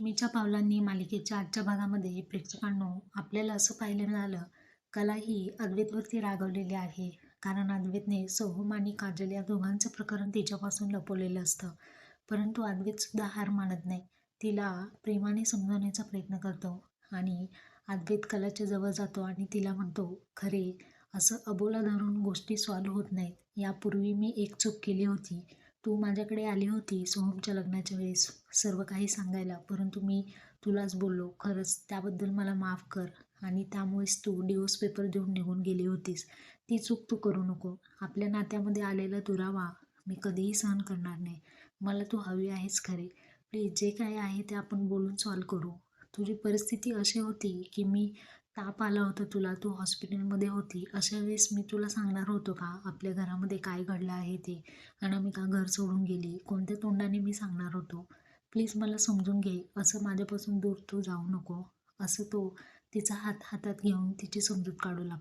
लक्ष्मीच्या पावलांनी मालिकेच्या आजच्या भागामध्ये प्रेक्षकांनो आपल्याला असं पाहायला मिळालं कला ही अद्वैतवरती रागवलेली आहे. कारण अद्वैतने सोहम आणि काजल या दोघांचं प्रकरण तिच्यापासून लपवलेलं असतं. परंतु अद्वैतसुद्धा हार मानत नाही. तिला प्रेमाने समजवण्याचा प्रयत्न करतो आणि अद्वैत कलाच्या जवळ जातो आणि तिला म्हणतो खरे असं अबोला धरून गोष्टी सॉल्व्ह होत नाहीत. यापूर्वी मी एक चूक केली होती. तू माझ्याकडे आली होती सोहमच्या लग्नाच्या वेळेस सर्व काही सांगायला परंतु मी तुलाच बोललो खरंच त्याबद्दल मला माफ कर आणि त्यामुळेच तू डिवोर्स पेपर देऊन निघून गेली होतीस. ती चूक तू करू नको. आपल्या नात्यामध्ये आलेला दुरावा मी कधीही सहन करणार नाही. मला तू हवी आहेस खरे. प्लीज जे काय आहे ते आपण बोलून सॉल्व करू. तुझी परिस्थिती अशी होती की मी ताप आला होता तुला? तू हॉस्पिटलमध्ये होती. अशा वेळेस मी तुला सांगणार होतो का आपल्या घरामध्ये काय घडलं आहे ते? आणि मी का घर सोडून गेली? कोणत्या तोंडाने मी सांगणार होतो? प्लीज मला समजून घे. असं माझ्यापासून दूर तू जाऊ नको. असं तो तिचा हात हातात घेऊन तिची समजूत काढू लागतो.